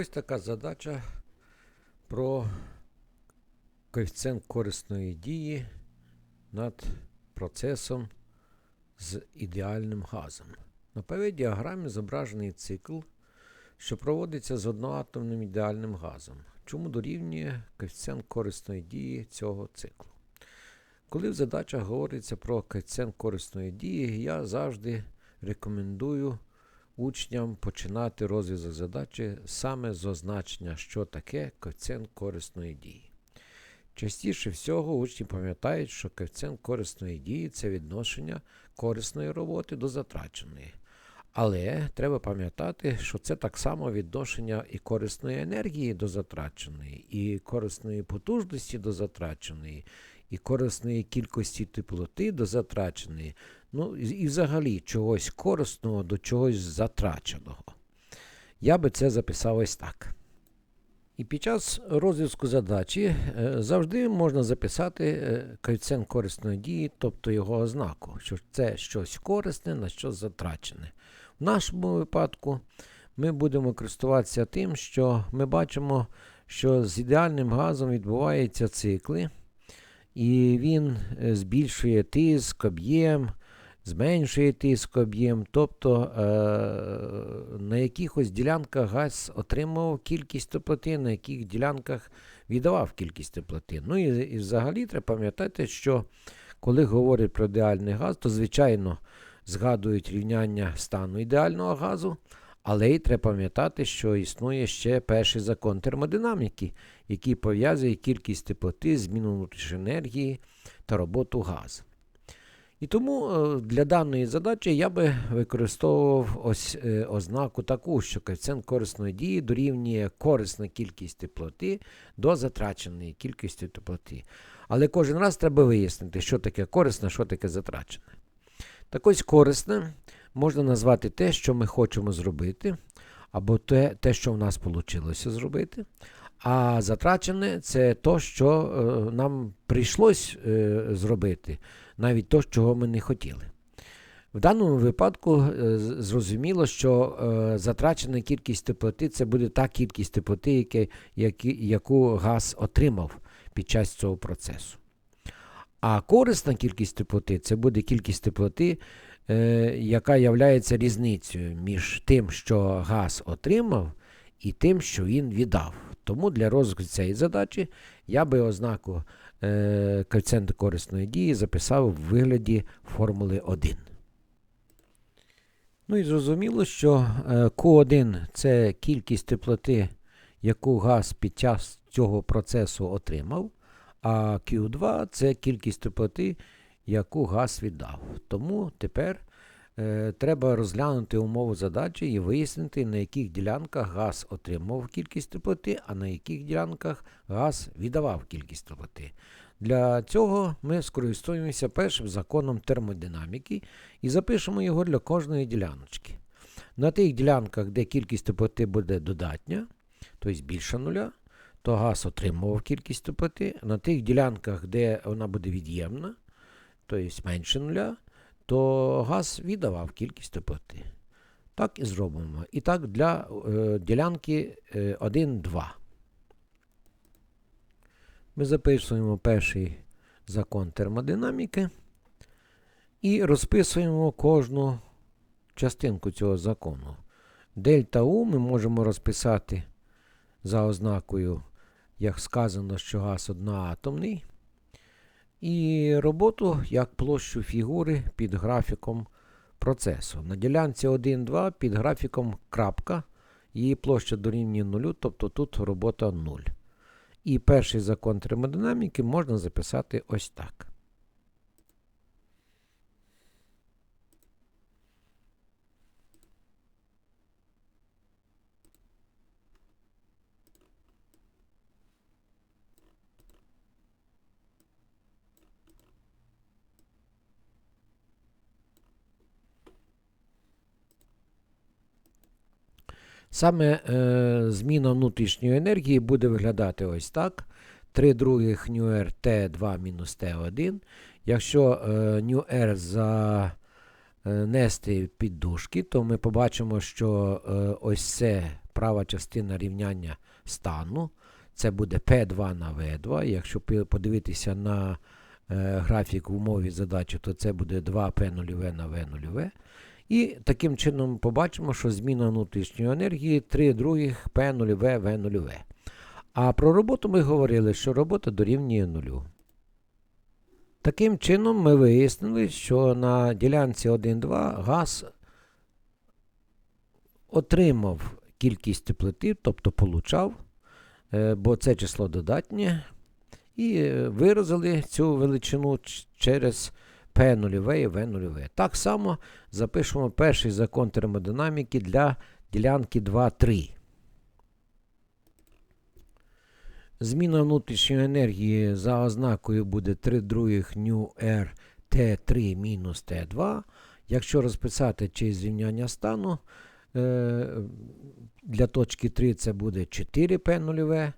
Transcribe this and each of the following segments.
Ось така задача про коефіцієнт корисної дії над процесом з ідеальним газом. На первій діаграмі зображений цикл, що проводиться з одноатомним ідеальним газом. Чому дорівнює коефіцієнт корисної дії цього циклу? Коли в задачах говориться про коефіцієнт корисної дії, я завжди рекомендую учням починати розв'язок задачі саме з означення, що таке коефіцієнт корисної дії. Частіше всього учні пам'ятають, що коефіцієнт корисної дії це відношення корисної роботи до затраченої. Але треба пам'ятати, що це так само відношення і корисної енергії до затраченої, і корисної потужності до затраченої, і корисної кількості теплоти до затраченої, ну і взагалі чогось корисного до чогось затраченого. Я би це записав ось так. І під час розв'язку задачі е, завжди можна записати е, коефіцієнт корисної дії, тобто його ознаку, що це щось корисне на щось затрачене. В нашому випадку ми будемо користуватися тим, що ми бачимо, що з ідеальним газом відбуваються цикли, і він е, збільшує тиск, об'єм, зменшує тиск, об'єм. Тобто е- на якихось ділянках газ отримував кількість теплоти, на яких ділянках віддавав кількість теплоти. Ну і, і взагалі треба пам'ятати, що коли говорять про ідеальний газ, то звичайно згадують рівняння стану ідеального газу. Але й треба пам'ятати, що існує ще перший закон термодинаміки, який пов'язує кількість теплоти, зміну внутрішньої енергії та роботу газу. І тому е, для даної задачі я би використовував ось е, ознаку таку, що коефіцієнт корисної дії дорівнює корисна кількість теплоти до затраченої кількості теплоти. Але кожен раз треба вияснити, що таке корисне, що таке затрачене. Так ось корисне можна назвати те, що ми хочемо зробити, або те, те що в нас вийшло зробити. А затрачене це то, що е, нам прийшлось е, зробити, навіть то, чого ми не хотіли. В даному випадку е, зрозуміло, що затрачена кількість теплоти це буде та кількість теплоти, яку газ отримав під час цього процесу. А корисна кількість теплоти це буде кількість теплоти, яка є різницею між тим, що газ отримав, і тим, що він віддав. Тому для розвитку цієї задачі я би ознаку е, коефіцієнту корисної дії записав в вигляді формули 1. Ну і зрозуміло, що е, Q1 це кількість теплоти, яку газ під час цього процесу отримав, а Q2 це кількість теплоти, яку газ віддав. Тому тепер Е, треба розглянути умову задачі і вияснити, на яких ділянках газ отримував кількість теплоти, а на яких ділянках газ віддавав кількість теплоти. Для цього ми скористуємося першим законом термодинаміки і запишемо його для кожної діляночки. На тих ділянках, де кількість теплоти буде додатня, тобто більше нуля, то газ отримував кількість теплоти. На тих ділянках, де вона буде від'ємна, тобто менше нуля, то газ віддавав кількість теплоти. Так і зробимо. І так для е, ділянки е, 1-2. Ми записуємо перший закон термодинаміки і розписуємо кожну частинку цього закону. Дельта У ми можемо розписати за ознакою, як сказано, що газ одноатомний. І роботу як площу фігури під графіком процесу. На ділянці 1,2 під графіком крапка, її площа дорівнює 0, тобто тут робота 0. І перший закон термодинаміки можна записати ось так. Саме е, зміна внутрішньої енергії буде виглядати ось так. 3 других νr T2 мінус T1. Якщо е, νr занести під дужки, то ми побачимо, що е, ось це права частина рівняння стану. Це буде P2 на V2. Якщо подивитися на е, графік в умові задачі, то це буде 2P0 на V0. І таким чином побачимо, що зміна внутрішньої енергії 3 других P0 V0. А про роботу ми говорили, що робота дорівнює нулю. Таким чином ми вияснили, що на ділянці 1,2 газ отримав кількість теплоти, тобто получав, е, бо це число додатнє, і е, виразили цю величину ч- через P0 і V0. Так само запишемо перший закон термодинаміки для ділянки 2,3. Зміна внутрішньої енергії за ознакою буде 3 других ню R T3 мінус T2. Якщо розписати через рівняння стану, е, для точки 3 це буде 4 P0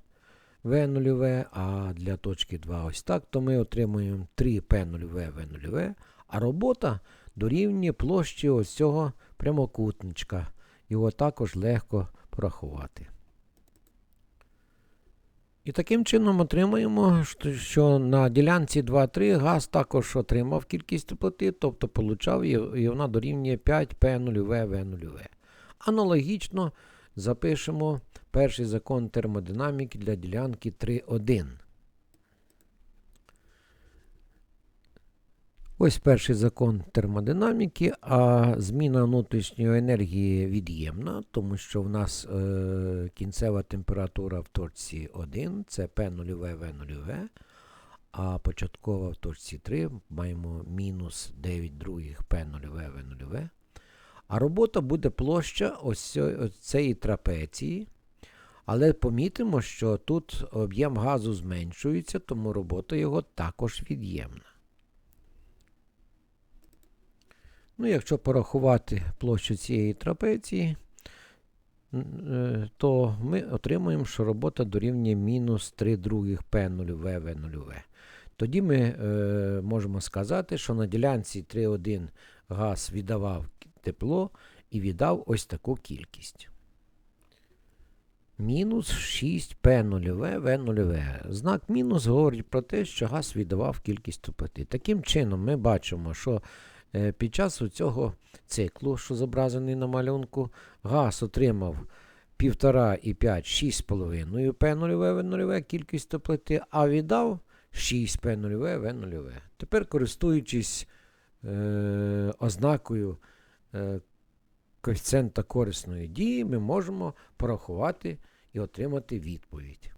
V0, а для точки 2 ось так, то ми отримуємо 3 P0 V0, а робота дорівнює площі ось цього прямокутничка. Його також легко порахувати. І таким чином отримуємо, що- на ділянці 2,3 газ також отримав кількість теплоти, тобто получав і вона дорівнює 5 P0 V0. Аналогічно запишемо перший закон термодинаміки для ділянки 3,1. Ось перший закон термодинаміки, а зміна внутрішньої енергії від'ємна, тому що в нас е, кінцева температура в точці 1 це P0 V0, а початкова в точці 3 маємо мінус 9 других P0 V0. А робота буде площа ось цієї трапеції. Але помітимо, що тут об'єм газу зменшується, тому робота його також від'ємна. Ну, якщо порахувати площу цієї трапеції, е, то ми отримуємо, що робота дорівнює мінус 3 других P0 V0. Тоді ми е, можемо сказати, що на ділянці 3,1 газ віддавав тепло і віддав ось таку кількість. Мінус 6 P0 V0. Знак мінус говорить про те, що газ віддавав кількість теплоти. Таким чином, ми бачимо, що е, під час цього циклу, що зображений на малюнку, газ отримав 1,5 і 5, 6,5 P0 V0 кількість теплоти, а віддав 6 P0 V0. Тепер, користуючись е, ознакою коефіцієнта корисної дії, ми можемо порахувати і отримати відповідь.